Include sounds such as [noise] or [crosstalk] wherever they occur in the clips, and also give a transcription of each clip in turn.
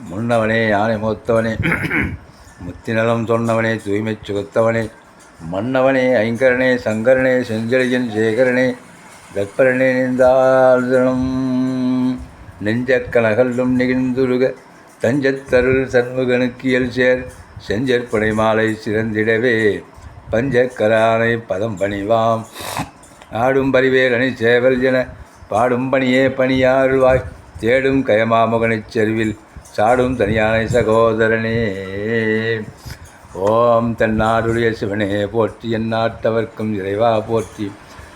முன்னவனே யானை மூத்தவனே முத்திநலம் சொன்னவனே தூய்மை சுகத்தவனே மன்னவனே ஐங்கரனே சங்கரனே செஞ்சலியன் சேகரனே தற்பரனே நின்றாலும் நெஞ்சக்கனகல்லும் நிகழ்ந்துருக தஞ்சத்தருள் சண்முகனுக்கியல் சேர் செஞ்சற்படை மாலை சிறந்திடவே பஞ்சக்கரானை பதம் பணிவாம். ஆடும் பரிவேலனை சேவல் என பாடும் பணியே பணியாருவாய் தேடும் கயமாமுகனைச் செருவில் சாடும் தனியான சகோதரனே. ஓம் தன்னாடுடைய சிவனே போற்றி என் நாட்டவர்க்கும் இறைவா போற்றி.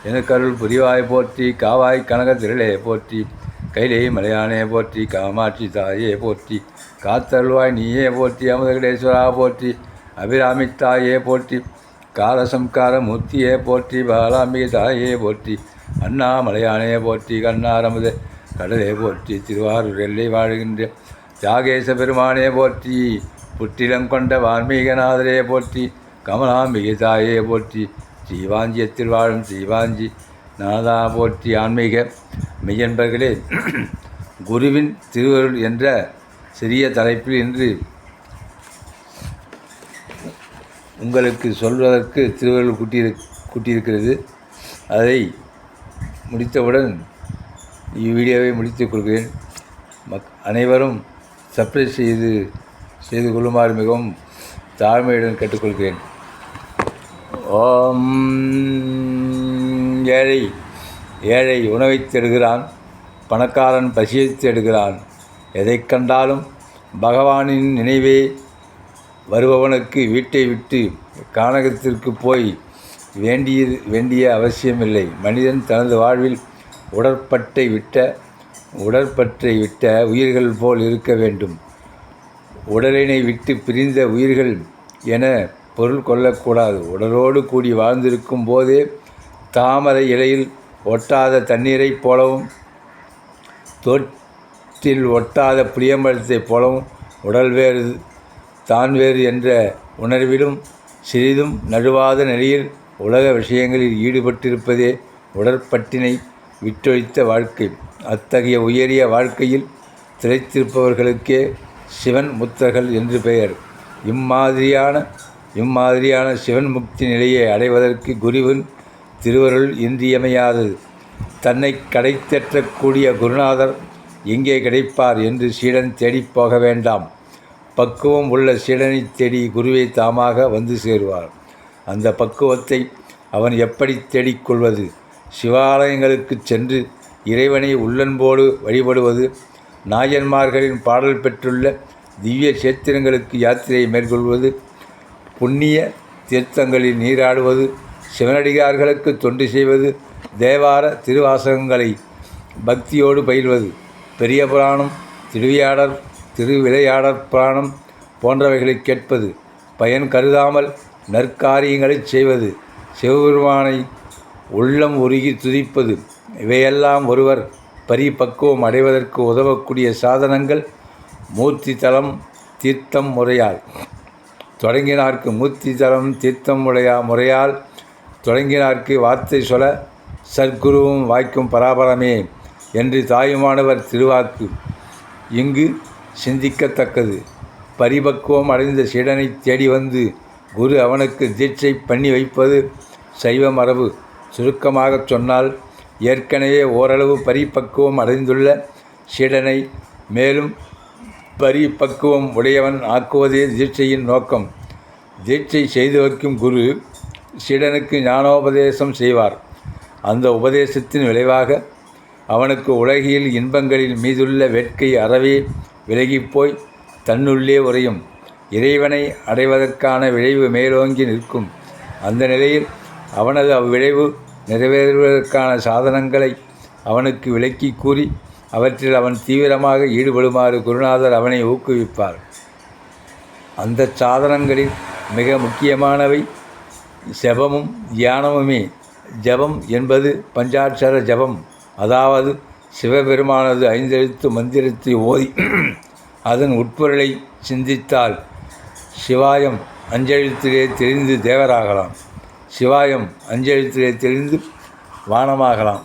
எனக்கருள் புரிவாய் போற்றி காவாய் கனக திரளே போற்றி. கைலே மலையானே போற்றி காமாட்சி தாயே போற்றி. காத்தருள்வாய் நீயே போற்றி அமுதகடேஸ்வரா போற்றி. அபிராமி தாயே போற்றி. காலசம்கார மூர்த்தியே போற்றி பாலாம்பிகை தாயே போற்றி. அண்ணா மலையானே போற்றி கண்ணாரமுத கடலே போற்றி. திருவாரூர் எல்லை வாழ்கின்ற தியாகேச பெருமானே போற்றி புற்றிலம் கொண்ட வான்மீகநாதரே போற்றி கமலாம்பிகை தாயே போற்றி ஸ்ரீவாஞ்சியத்தில் வாழும் ஸ்ரீவாஞ்சி நாதா போற்றி ஆன்மீக மெய்யன்பர்களே. குருவின் திருவருள் என்ற சிறிய தலைப்பில் இன்று உங்களுக்கு சொல்வதற்கு திருவருள் கூட்டியிரு கூட்டியிருக்கிறது. அதை முடித்தவுடன் இவ்வீடியோவை முடித்துக் கொள்கிறேன். மக் அனைவரும் சப்ளை செய்து செய்து கொள்ளுமாறு மிகவும் தாழ்மையுடன் கேட்டுக்கொள்கிறேன். ஓம் ஏழை ஏழை உணவைத் தேடுகிறான் பணக்காரன் பசியைத் தேடுகிறான். எதைக் கண்டாலும் பகவானின் நினைவே வருபவனுக்கு வீட்டை விட்டு கானகத்திற்கு போய் வேண்டிய வேண்டிய அவசியமில்லை. மனிதன் தனது வாழ்வில் உடற்பட்டை விட்ட உடற்பற்றை விட்ட உயிர்கள் போல் இருக்க வேண்டும். உடலினை விட்டு பிரிந்த உயிர்கள் என பொருள் கொள்ளக்கூடாது. உடலோடு கூடி வாழ்ந்திருக்கும் போதே தாமரை இலையில் ஒட்டாத தண்ணீரைப் போலவும் தோற்றில் ஒட்டாத புளியம்பழத்தைப் போலவும் உடல் வேறு தான் வேறு என்ற உணர்விலும் சிறிதும் நழுவாத நிலையில் உலக விஷயங்களில் ஈடுபட்டிருப்பதே உடற்பட்டினை விட்டொழித்த வாழ்க்கை. அத்தகைய உயரிய வாழ்க்கையில் திளைத்திருப்பவர்களுக்கே சிவன் முத்தர்கள் என்று பெயர். இம்மாதிரியான இம்மாதிரியான சிவன் முக்தி நிலையை அடைவதற்கு குருவின் திருவருள் இன்றியமையாதது தன்னை கடைத்தேற்றக்கூடிய குருநாதர் எங்கே கிடைப்பார் என்று சீடன் தேடிப் போக வேண்டாம். பக்குவம் உள்ள சீடனை தேடி குருவை தாமாக வந்து சேருவார். அந்த பக்குவத்தை அவன் எப்படி தேடிக்கொள்வது சிவாலயங்களுக்குச் சென்று இறைவனை உள்ளன்போடு வழிபடுவது நாயன்மார்களின் பாடல் பெற்றுள்ள திவ்ய சேத்திரங்களுக்கு யாத்திரை மேற்கொள்வது புண்ணிய தீர்த்தங்களில் நீராடுவது சிவனடிகார்களுக்கு தொண்டு செய்வது தேவார திருவாசகங்களை பக்தியோடு பயில்வது பெரிய புராணம் திருவியாடர் திருவிளையாடற் புராணம் போன்றவைகளை கேட்பது பயன் கருதாமல் நற்காரியங்களைச் செய்வது சிவபெருமானை உள்ளம் உருகி துதிப்பது இவையெல்லாம் ஒருவர் பரிபக்குவம் அடைவதற்கு உதவக்கூடிய சாதனங்கள் மூர்த்தி தலம் தீர்த்தம் முறையால். தொடங்கினார்க்கு மூர்த்தி தலம் தீர்த்தம் முறையா முறையால் தொடங்கினார்க்கு வார்த்தை சொல சர்க்குருவும் வாய்க்கும் பராபரமே என்று தாயுமானவர் திருவாக்கு. இங்கு சிந்திக்கத்தக்கது. பரிபக்குவம் அடைந்த சீடனை தேடி வந்து குரு அவனுக்கு தீட்சை பண்ணி வைப்பது சைவ மரபு. சுருக்கமாகச் சொன்னால் ஏற்கனவே ஓரளவு பரிபக்குவம் அடைந்துள்ள சீடனை மேலும் பரிபக்குவம் உடையவன் ஆக்குவதே தீட்சையின் நோக்கம். தீட்சை செய்து வைக்கும் குரு சீடனுக்கு ஞானோபதேசம் செய்வார். அந்த உபதேசத்தின் விளைவாக அவனுக்கு உலகில் இன்பங்களின் மீதுள்ள வேட்கை அறவே விலகிப்போய் தன்னுள்ளே உறையும். இறைவனை அடைவதற்கான விளைவு மேலோங்கி நிற்கும். அந்த நிலையில் அவனது அவ்விளைவு நிறைவேறுவதற்கான சாதனங்களை அவனுக்கு விளக்கி கூறி அவற்றில் அவன் தீவிரமாக ஈடுபடுமாறு குருநாதர் அவனை ஊக்குவிப்பார். அந்த சாதனங்களில் மிக முக்கியமானவை ஜபமும் தியானமுமே. ஜபம் என்பது பஞ்சாட்சர ஜபம். அதாவது சிவபெருமானது ஐந்தெழுத்து மந்திரத்தை ஓதி அதன் உட்பொருளை சிந்தித்தால் சிவாயம் அஞ்செழுத்திலே தெரிந்து தேவராகலாம். சிவாயம் அஞ்செழுத்திலே தெரிந்து வானமாகலாம்.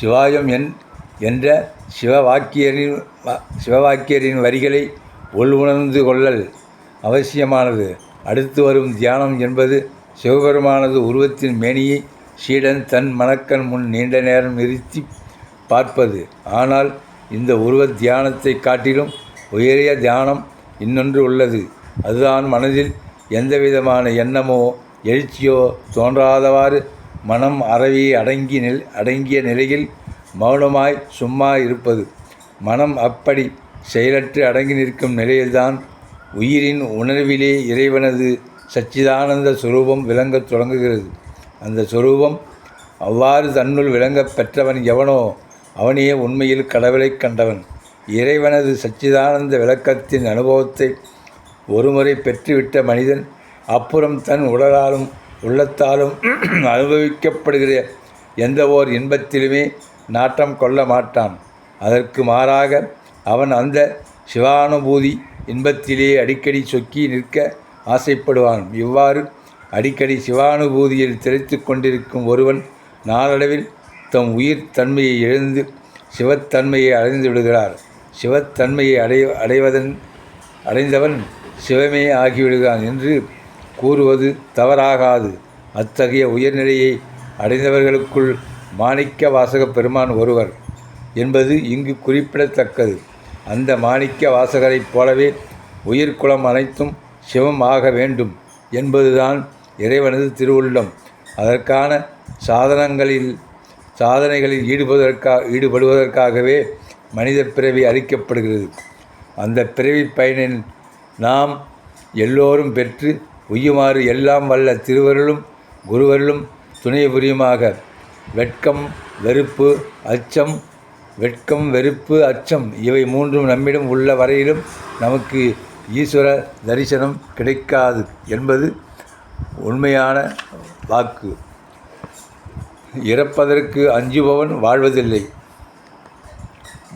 சிவாயம் என் என்ற சிவவாக்கியரின் சிவவாக்கியரின் வரிகளை உள்வுணர்ந்து கொள்ளல் அவசியமானது. அடுத்து வரும் தியானம் என்பது சிவபெருமானது உருவத்தின் மேனியை சீடன் தன் மணக்கண் முன் நீண்ட நேரம் நிறுத்தி பார்ப்பது. ஆனால் இந்த உருவ தியானத்தை காட்டிலும் உயரிய தியானம் இன்னொன்று உள்ளது. அதுதான் மனதில் எந்தவிதமான எண்ணமோ எழுச்சியோ தோன்றாதவாறு மனம் அறவி அடங்கி நில் அடங்கிய நிலையில் மௌனமாய் சும்மா இருப்பது. மனம் அப்படி செயலற்று அடங்கி நிற்கும் நிலையில்தான் உயிரின் உணர்விலே இறைவனது சச்சிதானந்த சுரூபம் விளங்கத் தொடங்குகிறது. அந்த சுரூபம் அவ்வாறு தன்னுள் விளங்கப் பெற்றவன் எவனோ அவனே உண்மையில் கடவுளைக் கண்டவன். இறைவனது சச்சிதானந்த விளக்கத்தின் அனுபவத்தை ஒருமுறை பெற்றுவிட்ட மனிதன் அப்புறம் தன் உடலாலும் உள்ளத்தாலும் [clears throat] அனுபவிக்கப்படுகிற எந்த ஓர் இன்பத்திலுமே நாட்டம் கொள்ள மாட்டான். அதற்கு மாறாக அவன் அந்த சிவானுபூதி இன்பத்திலே அடிக்கடி சொக்கி நிற்க ஆசைப்படுவான். இவ்வாறு அடிக்கடி சிவானுபூதியில் திளைத்து கொண்டிருக்கும் ஒருவன் நாளடைவில் தம் உயிர் தன்மையை இழந்து சிவத்தன்மையை அடைந்து விடுகிறார். சிவத்தன்மையை அடை அடைவதன் அடைந்தவன் சிவமே ஆகிவிடுகிறான் என்று கூறுவது தவறாகாது. அத்தகைய உயர்நிலையை அடைந்தவர்களுக்குள் மாணிக்க வாசக பெருமான் ஒருவர் என்பது இங்கு குறிப்பிடத்தக்கது. அந்த மாணிக்க வாசகரைப் போலவே உயிர்குலம் அனைத்தும் சிவம் ஆக வேண்டும் என்பதுதான் இறைவனது திருவுள்ளம். அதற்கான சாதனங்களில் சாதனைகளில் ஈடுபடுவதற்காக ஈடுபடுவதற்காகவே மனித பிறவி அளிக்கப்படுகிறது அந்த பிறவி பயனில் நாம் எல்லோரும் பெற்று உய்யுமாறு எல்லாம் வல்ல திருவருளும் குருவருளும் துணை புரியுமாக. வெட்கம் வெறுப்பு அச்சம் வெட்கம் வெறுப்பு அச்சம் இவை மூன்றும் நம்மிடம் உள்ள வரையிலும் நமக்கு ஈஸ்வர தரிசனம் கிடைக்காது என்பது உண்மையான வாக்கு. இறப்பதற்கு அஞ்சுபவன் வாழ்வதில்லை.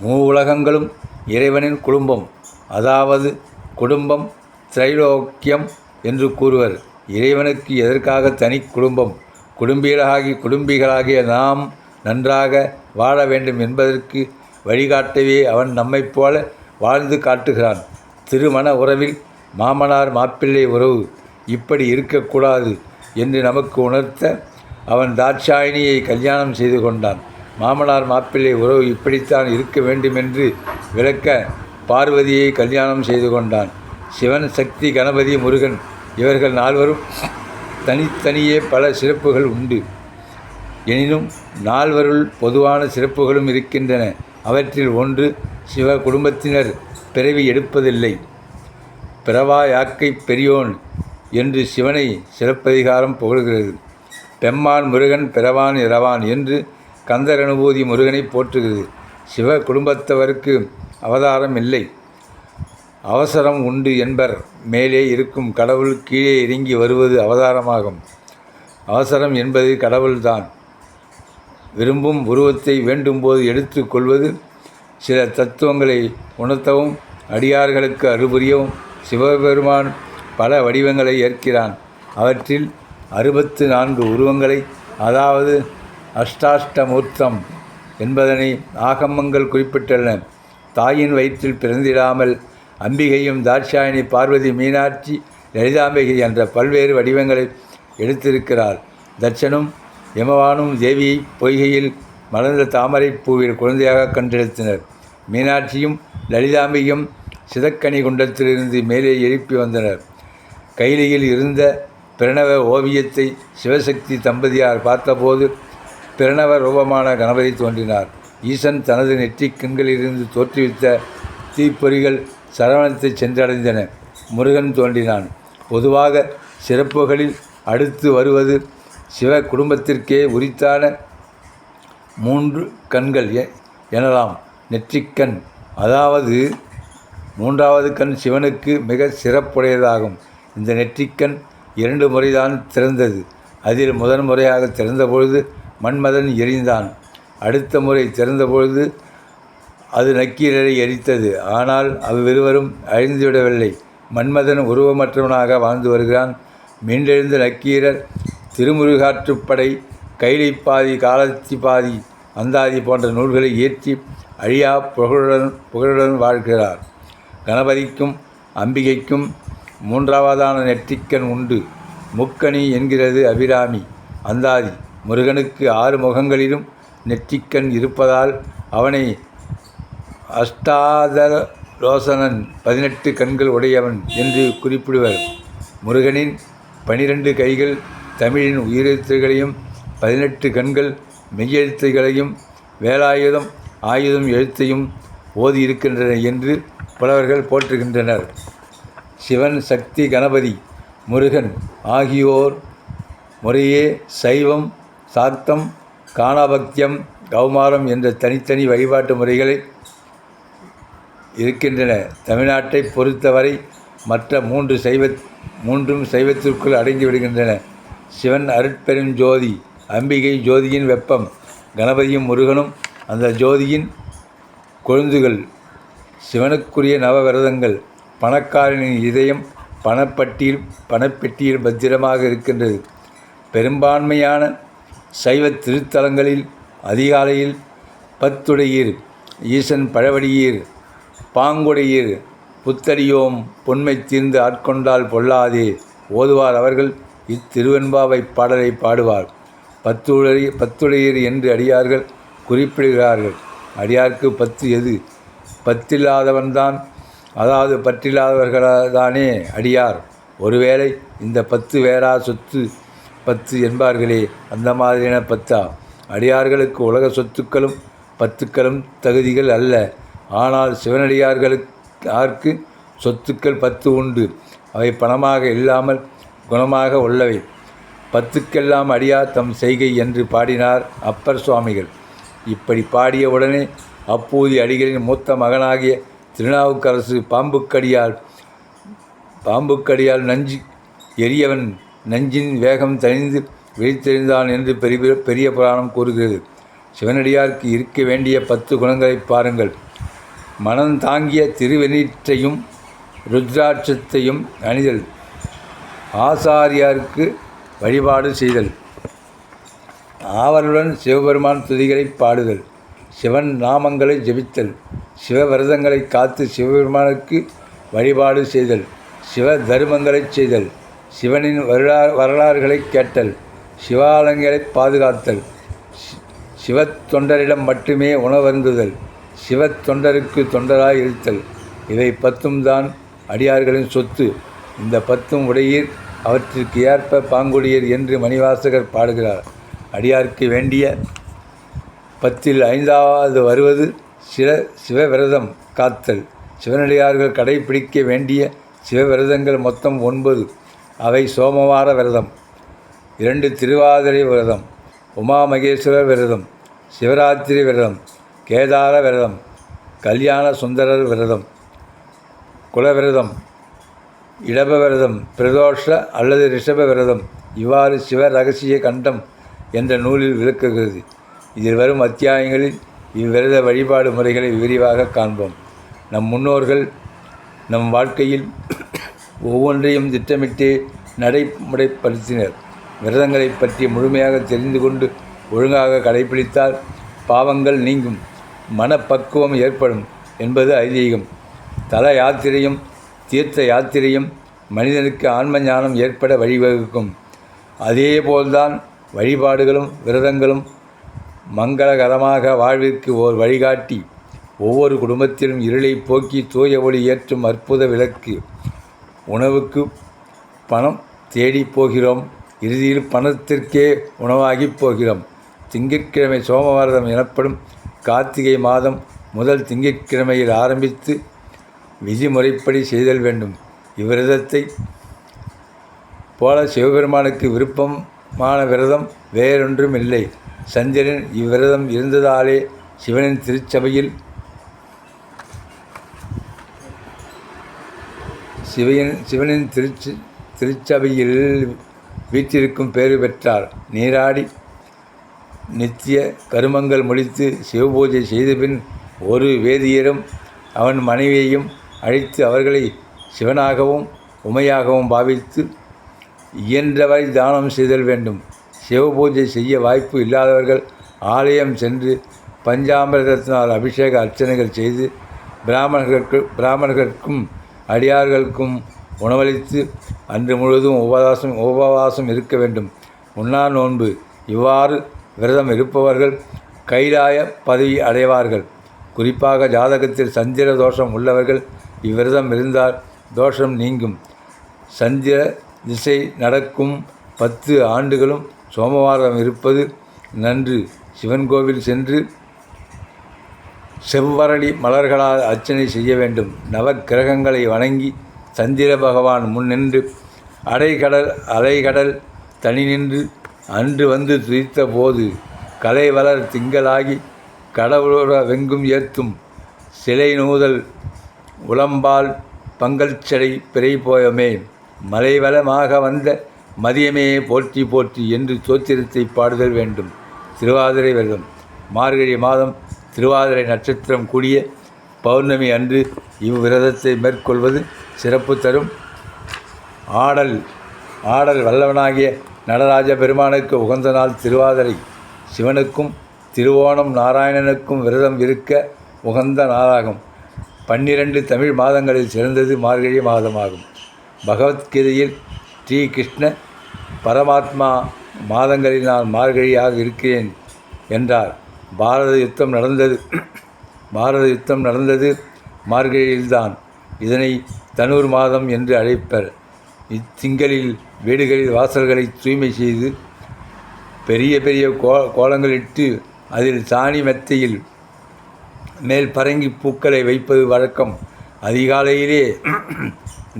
மூ உலகங்களும் இறைவனின் குடும்பம். அதாவது குடும்பம் திரைலோக்கியம் என்று கூறுவர். இறைவனுக்கு எதற்காக தனி குடும்பம்? குடும்பிகளாகி குடும்பிகளாகிய நாம் நன்றாக வாழ வேண்டும் என்பதற்கு வழிகாட்டவே அவன் நம்மைப் போல வாழ்ந்து காட்டுகிறான். திருமண உறவில் மாமனார் மாப்பிள்ளை உறவு. இப்படி இருக்கக்கூடாது என்று நமக்கு உணர்த்த அவன் தாட்சாயினியை கல்யாணம் செய்து கொண்டான். மாமனார் மாப்பிள்ளை உறவு இப்படித்தான் இருக்க வேண்டுமென்று விளக்க பார்வதியை கல்யாணம் செய்து கொண்டான். சிவன் சக்தி கணபதி முருகன் இவர்கள் நால்வரும் தனித்தனியே பல சிறப்புகள் உண்டு. எனினும் நால்வருள் பொதுவான சிறப்புகளும் இருக்கின்றன. அவற்றில் ஒன்று சிவ குடும்பத்தினர் பிறவி எடுப்பதில்லை. பிறவா யாக்கை பெரியோன் என்று சிவனை சிறப்பதிகாரம் புகழ்கிறது. பெம்மான் முருகன் பிறவான் இரவான் என்று கந்தர் அனுபூதி முருகனை போற்றுகிறது. சிவ குடும்பத்தவருக்கு அவதாரம் இல்லை. அவசரம் உண்டு என்பர் மேலே இருக்கும் கடவுள் கீழே இறங்கி வருவது அவதாரமாகும். அவசரம் என்பது கடவுள்தான். விரும்பும் உருவத்தை வேண்டும்போது எடுத்துக்கொள்வது சில தத்துவங்களை உணர்த்தவும் அடியார்களுக்கு அருபுரியவும் சிவபெருமான் பல வடிவங்களை ஏற்கிறான். அவற்றில் அறுபத்து நான்கு உருவங்களை அதாவது அஷ்டாஷ்டமூர்த்தம் என்பதனை ஆகமங்கள் குறிப்பிட்டுள்ளன. தாயின் வயிற்றில் பிறந்திடாமல் அம்பிகையும் தாட்சாயணி பார்வதி மீனாட்சி லலிதாம்பிகை என்ற பல்வேறு வடிவங்களை எடுத்திருக்கிறார். தட்சனும் யமவானும் தேவியை பொய்கையில் மலர்ந்த தாமரைப் பூவில் குழந்தையாக கண்டெடுத்தனர். மீனாட்சியும் லலிதாம்பிகையும் சிதக்கனி குண்டத்திலிருந்து மேலே எழுப்பி வந்தனர். கைலியில் இருந்த பிரணவ ஓவியத்தை சிவசக்தி தம்பதியார் பார்த்தபோது பிரணவ ரூபமான கணபதி தோன்றினார். ஈசன் தனது நெற்றிக் கண்களிலிருந்து தோற்றுவித்த தீப்பொறிகள் சரவணத்தை சென்றடைந்தன. முருகன் தோன்றினான். பொதுவாக சிறப்புகளில் அடுத்து வருவது சிவ குடும்பத்திற்கே உரித்தான மூன்று கண்கள் எ- எனலாம். நெற்றிக்கண் அதாவது மூன்றாவது கண் சிவனுக்கு மிக சிறப்புடையதாகும். இந்த நெற்றிக்கண் இரண்டு முறைதான் திறந்தது. அதில் முதன் முறையாக திறந்தபொழுது மன்மதன் எரிந்தான். அடுத்த முறை திறந்தபொழுது அது நக்கீரரை எரித்தது. ஆனால் அவ்விருவரும் அழிந்துவிடவில்லை. மன்மதன் உருவமற்றவனாக வாழ்ந்து வருகிறான். மீண்டெழுந்த நக்கீரர் திருமுருகாற்றுப்படை கைலை பாதி காலத்தி பாதி அந்தாதி போன்ற நூல்களை இயற்றி அழியா புகழுடன் புகழுடன் வாழ்கிறார். கணபதிக்கும் அம்பிகைக்கும் மூன்றாவதான நெற்றிக்கண் உண்டு. முக்கணி என்கிறது அபிராமி. அந்தாதி முருகனுக்கு ஆறு முகங்களிலும் நெற்றிக்கண் இருப்பதால் அவனை அஷ்டாதரோசனன் பதினெட்டு கண்கள் உடையவன் என்று குறிப்பிடுவர். முருகனின் பனிரெண்டு கைகள் தமிழின் உயிரெழுத்துகளையும் பதினெட்டு கண்கள் மெய்யெழுத்துகளையும் வேலாயுதம் ஆயுதம் எழுத்தையும் ஓதி இருக்கின்றன என்று புலவர்கள் போற்றுகின்றனர். சிவன் சக்தி கணபதி முருகன் ஆகியோர் முறையே சைவம் சாக்தம் காணாபக்தியம் கௌமாரம் என்ற தனித்தனி வழிபாட்டு முறைகளை இருக்கின்றன. தமிழ்நாட்டை பொறுத்தவரை மற்ற மூன்று சைவ மூன்றும் சைவத்திற்குள் அடங்கிவிடுகின்றன சிவன் அருட்பெரும் ஜோதி அம்பிகை ஜோதியின் வெப்பம் கணபதியும் முருகனும் அந்த ஜோதியின் கொழுந்துகள் சிவனுக்குரிய நவவிரதங்கள் பணக்காரனின் இதயம் பணப்பட்டியில் பணப்பெட்டியில் பத்திரமாக இருக்கின்றது. பெரும்பான்மையான சைவ திருத்தலங்களில் அதிகாலையில் பத்துடையீர் ஈசன் பழவடியீர் பாங்குடையீர் புத்தடியோம் பொன்மை தீர்ந்து ஆட்கொண்டால் பொல்லாதே. ஓதுவார் அவர்கள் இத்திருவெண்பாவை பாடலை பாடுவார். பத்துடைய பத்துடையீர் என்று அடியார்கள் குறிப்பிடுகிறார்கள். அடியார்க்கு பத்து எது? பத்தில்லாதவன்தான் அதாவது பற்றில்லாதவர்களாதானே அடியார். ஒருவேளை இந்த பத்து வேறா சொத்து பத்து என்பார்களே அந்த மாதிரியான பத்தா? அடியார்களுக்கு உலக சொத்துக்களும் பத்துக்களும் தகுதிகள் அல்ல. ஆனால் சிவனடியார்களுக்கு யாருக்கு? சொத்துக்கள் பத்து உண்டு. அவை பணமாக இல்லாமல் குணமாக உள்ளவை. பத்துக்கெல்லாம் அடியார் தம் செய்கை என்று பாடினார் அப்பர் சுவாமிகள். இப்படி பாடிய உடனே அப்பூதி அடிகளின் மூத்த மகனாகிய திருநாவுக்கரசு பாம்புக்கடியால் பாம்புக்கடியால் நஞ்சு எரியவன் நஞ்சின் வேகம் தணிந்து விழித்தெழுந்தான் என்று பெரிய பெரிய புராணம் கூறுகிறது. சிவனடியாருக்கு இருக்க வேண்டிய பத்து குணங்களை பாருங்கள். மனம் தாங்கிய திருவெனீற்றையும் ருத்ராட்சத்தையும் அணிதல். ஆசாரியாருக்கு வழிபாடு செய்தல். ஆவலுடன் சிவபெருமான் துதிகளை பாடுதல். சிவன் நாமங்களை ஜெபித்தல். சிவவிரதங்களை காத்து சிவபெருமானுக்கு வழிபாடு செய்தல் சிவ தருமங்களை செய்தல் சிவனின் வரலா வரலாறுகளை கேட்டல் சிவாலயங்களை பாதுகாத்தல் சிவ தொண்டரிடம் மட்டுமே உணவருந்துதல் சிவ தொண்டருக்கு தொண்டராய் இருத்தல். இவை பத்தும் தான் அடியார்களின் சொத்து. இந்த பத்தும் உடையீர் அவற்றிற்கு ஏற்ப பாங்குடியர் என்று மணிவாசகர் பாடுகிறார். அடியார்க்கு வேண்டிய பத்தில் ஐந்தாவது வருவது சில சிவவிரதம் காத்தல். சிவனடியார்கள் கடைபிடிக்க வேண்டிய சிவவிரதங்கள் மொத்தம் ஒன்பது. அவை சோமவார விரதம். இரண்டு திருவாதிரை விரதம். உமா மகேஸ்வரர் விரதம். சிவராத்திரி விரதம். கேதார விரதம். கல்யாண சுந்தரர் விரதம். குலவிரதம். இடப விரதம். பிரதோஷ அல்லது ரிஷப விரதம். இவ்வாறு சிவ ரகசிய கண்டம் என்ற நூலில் விளக்குகிறது. இதில் வரும் அத்தியாயங்களில் இவ்விரத வழிபாடு முறைகளை விரிவாக காண்போம். நம் முன்னோர்கள் நம் வாழ்க்கையில் ஒவ்வொன்றையும் திட்டமிட்டு நடைமுறைப்படுத்தினர். விரதங்களை பற்றி முழுமையாக தெரிந்து கொண்டு ஒழுங்காக கடைபிடித்தால் பாவங்கள் நீங்கும் மனப்பக்குவம் ஏற்படும் என்பது ஐதீகம். தல யாத்திரையும் தீர்த்த யாத்திரையும் மனிதனுக்கு ஆன்ம ஞானம் ஏற்பட வழிவகுக்கும். அதேபோல்தான் வழிபாடுகளும் விரதங்களும் மங்களகரமாக வாழ்விற்கு ஓர் வழிகாட்டி. ஒவ்வொரு குடும்பத்திலும் இருளை போக்கி தூய ஒளி ஏற்றும் அற்புத விளக்கு. உணவுக்கு பணம் தேடி போகிறோம். இறுதியில் பணத்திற்கே உணவாகி போகிறோம். திங்கட்கிழமை சோமவாரதம் எனப்படும் கார்த்திகை மாதம் முதல் திங்கட்கிழமையில் ஆரம்பித்து விதிமுறைப்படி செய்தல் வேண்டும். இவ்விரதத்தை போல சிவபெருமானுக்கு விருப்பமான விரதம் வேறொன்றும் இல்லை சந்திரன் இவ்விரதம் இருந்ததாலே சிவனின் திருச்சபையில் சிவையின் சிவனின் திருச்சி திருச்சபையில் வீற்றிருக்கும் பேறு பெற்றார். நீராடி நித்திய கருமங்கள் முடித்து சிவபூஜை செய்தபின் ஒரு வேதியரும் அவன் மனைவியையும் அழைத்து அவர்களை சிவனாகவும் உமையாகவும் பாவித்து இயன்றவரை தானம் செய்தல் வேண்டும். சிவபூஜை செய்ய வாய்ப்பு இல்லாதவர்கள் ஆலயம் சென்று பஞ்சாமிரதத்தினால் அபிஷேக அர்ச்சனைகள் செய்து பிராமணர்களுக்கு பிராமணர்களுக்கும் அடியார்களுக்கும் உணவளித்து அன்று முழுவதும் உபவாசம் உபவாசம் இருக்க வேண்டும். உண்ணா நோன்பு. இவ்வாறு விரதம் இருப்பவர்கள் கைலாய பதவி அடைவார்கள். குறிப்பாக ஜாதகத்தில் சந்திர தோஷம் உள்ளவர்கள் இவ்விரதம் இருந்தால் தோஷம் நீங்கும். சந்திர திசை நடக்கும் பத்து ஆண்டுகளும் சோமவாரம் இருப்பது நன்று. சிவன் கோவில் சென்று செவ்வரளி மலர்களால் அர்ச்சனை செய்ய வேண்டும். நவக்கிரகங்களை வணங்கி சந்திர பகவான் முன் நின்று அலைகடல் அலைகடல் தனி நின்று அன்று வந்து துதித்த போது கலை வளர் திங்களாகி கடவுளோட வெங்கும் ஏத்தும் சிலை நூதல் உளம்பால் பங்கல் செடை பிறை போயமே. மலைவளமாக வந்த மதியமே போற்றி போற்றி என்று சோத்திரத்தை பாடுதல் வேண்டும். திருவாதிரை விரதம். மார்கழி மாதம் திருவாதிரை நட்சத்திரம் கூடிய பௌர்ணமி அன்று இவ்விரதத்தை மேற்கொள்வது சிறப்பு தரும். ஆடல் ஆடல் வல்லவனாகிய நடராஜ பெருமானுக்கு உகந்த நாள் திருவாதிரை. சிவனுக்கும் திருவோணம் நாராயணனுக்கும் விரதம் இருக்க உகந்த நாளாகும். பன்னிரண்டு தமிழ் மாதங்களில் சிறந்தது மார்கழி மாதமாகும். பகவத்கீதையில் ஸ்ரீ கிருஷ்ண பரமாத்மா மாதங்களில் நான் மார்கழியாக இருக்கிறேன் என்றார். பாரத யுத்தம் நடந்தது. பாரத யுத்தம் நடந்தது மார்கழியில்தான். இதனை தனூர் மாதம் என்று அழைப்பர். இத்திங்களில் வீடுகளில் வாசல்களை தூய்மை செய்து பெரிய பெரிய கோ கோலங்களிட்டு அதில் சாணி மெத்தையில் மேல் பரங்கி பூக்களை வைப்பது வழக்கம். அதிகாலையிலே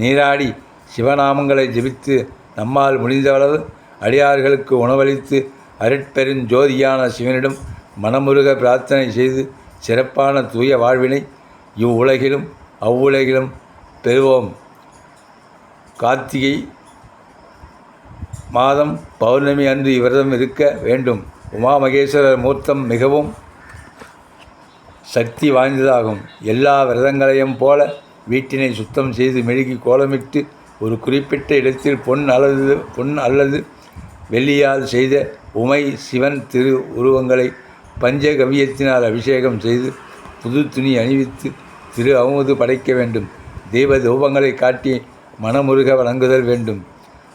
நீராடி சிவநாமங்களை ஜெபித்து நம்மால் முடிந்தளவு அடியார்களுக்கு உணவளித்து அருட்பெருஞ்சோதியான சிவனிடம் மனமுருக பிரார்த்தனை செய்து சிறப்பான தூய வாழ்வினை இவ்வுலகிலும் அவ்வுலகிலும் பெறுவோம். கார்த்திகை மாதம் பௌர்ணமி அன்று இவ்விரதம் இருக்க வேண்டும். உமா மகேஸ்வரர் மூர்த்தம் மிகவும் சக்தி வாய்ந்ததாகும். எல்லா விரதங்களையும் போல வீட்டினை சுத்தம் செய்து மெழுகி கோலமிட்டு ஒரு குறிப்பிட்ட இடத்தில் பொன் அல்லது பொன் அல்லது வெள்ளியால் செய்த உமை சிவன் திரு உருவங்களை பஞ்சகவியத்தினால் அபிஷேகம் செய்து புது துணி அணிவித்து திரு அமுது படைக்க வேண்டும். தெய்வ தூபங்களை காட்டி மனமுருக வணங்குதல் வேண்டும்.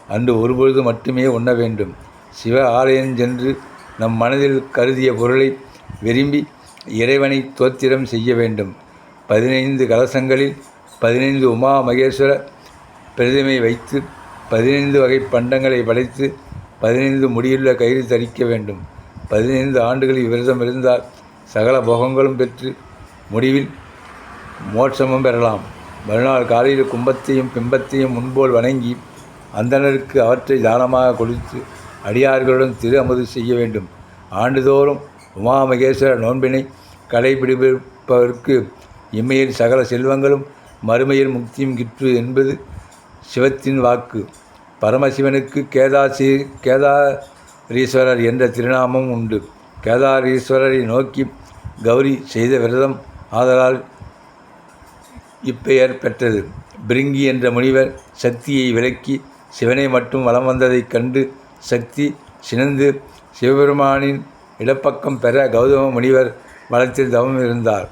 அன்று ஒருபொழுது மட்டுமே உண்ண வேண்டும். சிவ ஆலயம் சென்று நம் மனதில் கருதிய பொருளை விரும்பி இறைவனை தோத்திரம் செய்ய வேண்டும். பதினைந்து கலசங்களில் பதினைந்து உமா மகேஸ்வர பிரதிமை வைத்து பதினைந்து வகை பண்டங்களை படைத்து பதினைந்து முடியுள்ள கயிறு தரிக்க வேண்டும். பதினைந்து ஆண்டுகளில் விரதம் இருந்தால் சகல போகங்களும் பெற்று முடிவில் மோட்சமும் பெறலாம். மறுநாள் காலையில் கும்பத்தையும் பிம்பத்தையும் முன்போல் வணங்கி அந்தணருக்கு அவற்றை தானமாக கொடுத்து அடியார்களுடன் திரு அமுது செய்ய வேண்டும். ஆண்டுதோறும் உமா மகேஸ்வர நோன்பினை கடைபிடிப்பவருக்கு இம்மையில் சகல செல்வங்களும் மறுமையில் முக்தியும் கிற்று என்பது சிவத்தின் வாக்கு. பரமசிவனுக்கு கேதாசி கேதாரீஸ்வரர் என்ற திருநாமம் உண்டு. கேதாரீஸ்வரரை நோக்கி கௌரி செய்த விரதம் ஆதலால் இப்பெயர் பெற்றது. பிரிங்கி என்ற முனிவர் சக்தியை விலக்கி சிவனை மட்டும் வலம் வந்ததைக் கண்டு சக்தி சினந்து சிவபெருமானின் இடப்பக்கம் பெற கௌதம முனிவர் வளத்தில் தவம் இருந்தார்.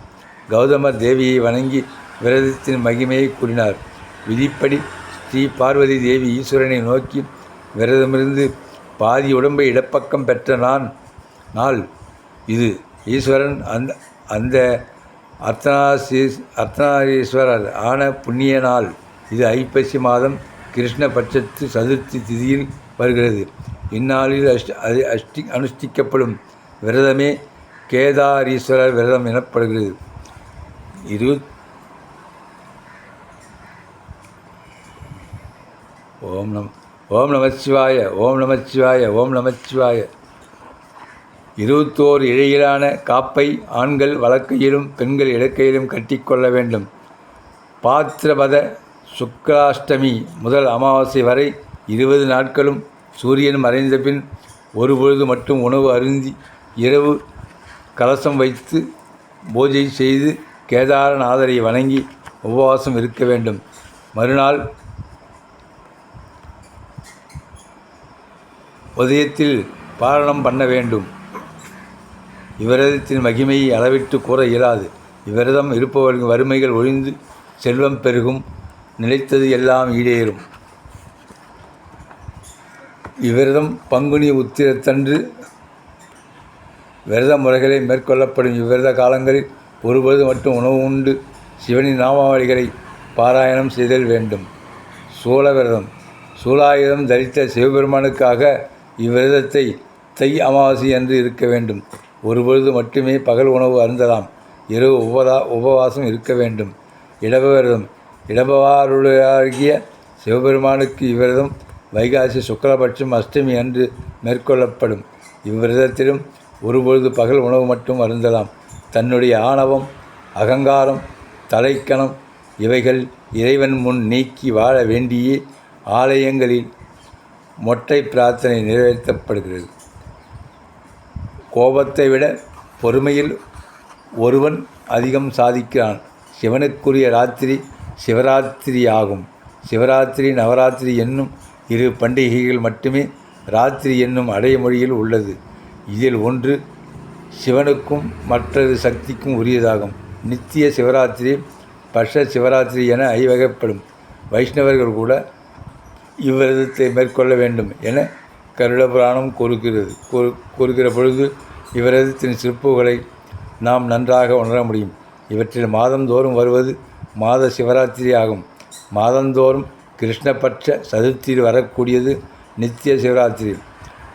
கௌதமர் தேவியை வணங்கி விரதத்தின் மகிமையை கூறினார். விதிப்படி ஸ்ரீ பார்வதி தேவி ஈஸ்வரனை நோக்கி விரதமிருந்து பாதி உடம்பை இடப்பக்கம் பெற்ற நான் நாள் இது. ஈஸ்வரன் அந்த அந்த அர்த்தநாசீஸ் அர்த்தநாரீஸ்வரர் ஆன புண்ணிய நாள் இது ஐப்பசி மாதம் கிருஷ்ணபட்சத்து சதுர்த்தி திதியில் வருகிறது. இந்நாளில் அஷ்ட அது அஷ்டி அனுஷ்டிக்கப்படும் விரதமே கேதாரீஸ்வரர் விரதம் எனப்படுகிறது. இரு ஓம் நம் ஓம் நமச்சிவாய ஓம் நமச்சிவாய ஓம் நமச்சிவாய இருபத்தோர் இழையிலான காப்பை ஆண்கள் வழக்கையிலும் பெண்கள் இடக்கையிலும் கட்டிக்கொள்ள வேண்டும். பாத்திரபத சுக்லாஷ்டமி முதல் அமாவாசை வரை இருபது நாட்களும் சூரியன் மறைந்த பின் ஒரு பொழுது மட்டும் உணவு அருந்தி இரவு கலசம் வைத்து பூஜை செய்து கேதாரநாதரை வணங்கி உபவாசம் இருக்க வேண்டும். மறுநாள் உதயத்தில் பாரணம் பண்ண வேண்டும். இவ்விரதத்தின் மகிமையை அளவிட்டு கூற இயலாது. இவ்விரதம் இருப்பவர்களின் வறுமைகள் ஒழிந்து செல்வம் பெருகும். நிலைத்தது எல்லாம் ஈடேறும். இவ்விரதம் பங்குனி உத்திரத்தன்று விரத முறைகளை மேற்கொள்ளப்படும். இவ்விரத காலங்களில் ஒருபொழுது மட்டும் உணவு உண்டு. சிவனின் நாமாவளிகளை பாராயணம் செய்தல் வேண்டும். சூழ விரதம். சூலாயுதம் தரித்த சிவபெருமானுக்காக இவ்விரதத்தை தை அமாவாசை அன்று இருக்க வேண்டும். ஒருபொழுது மட்டுமே பகல் உணவு அருந்தலாம். இரவு உபதா உபவாசம் இருக்க வேண்டும். இடபவிரதம் இடபவாருடையாகிய சிவபெருமானுக்கு இவ்விரதம் வைகாசி சுக்லபட்சம் அஷ்டமி அன்று மேற்கொள்ளப்படும். இவ்விரதத்திலும் ஒருபொழுது பகல் உணவு மட்டும் அருந்தலாம். தன்னுடைய ஆணவம் அகங்காரம் தலைக்கணம் இவைகள் இறைவன் முன் நீக்கி வாழ வேண்டியே ஆலயங்களில் மொட்டை பிரார்த்தனை நிறைவேற்றப்படுகிறது. கோபத்தை விட பொறுமையில் ஒருவன் அதிகம் சாதிக்கிறான். சிவனுக்குரிய ராத்திரி சிவராத்திரி ஆகும் சிவராத்திரி நவராத்திரி என்னும் இரு பண்டிகைகள் மட்டுமே ராத்திரி என்னும் அடைமொழியில் உள்ளது. இதில் ஒன்று சிவனுக்கும் மற்றது சக்திக்கும் உரியதாகும். நித்திய சிவராத்திரி பஷ சிவராத்திரி என ஐவகைப்படும். வைஷ்ணவர்கள் கூட இவ்விரதத்தை மேற்கொள்ள வேண்டும் என கருட புராணம் கூறுகிறது. கூறு- கூறுகிற பொழுது இவ்விரதத்தின் சிறப்புகளை நாம் நன்றாக உணர முடியும். இவற்றில் மாதந்தோறும் வருவது மாத சிவராத்திரி ஆகும். மாதந்தோறும் கிருஷ்ணபட்ச சதுர்த்தியில் வரக்கூடியது நித்திய சிவராத்திரி.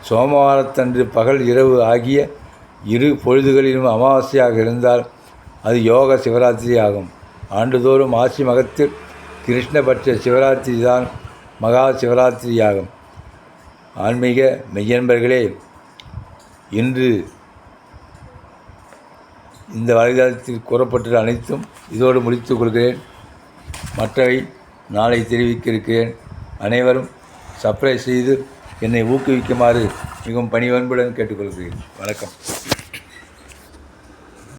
சோமவாரத்தன்று பகல் இரவு ஆகிய இரு பொழுதுகளிலும் அமாவாசையாக இருந்தால் அது யோக சிவராத்திரி ஆகும். ஆண்டுதோறும் ஆசி மகத்தில் கிருஷ்ணபட்ச சிவராத்திரி தான் மகா சிவராத்திரியாகும் ஆன்மீக மெய்யன்பர்களே இன்று இந்த வலைதளத்தில் கூறப்பட்டுள்ள அனைத்தும் இதோடு முடித்துக் கொள்கிறேன். மற்றவை நாளை தெரிவிக்க இருக்கிறேன் அனைவரும் சப்ஸ்கிரைப் செய்து என்னை ஊக்குவிக்குமாறு மிகவும் பணிவன்புடன் கேட்டுக்கொள்கிறேன். வணக்கம்.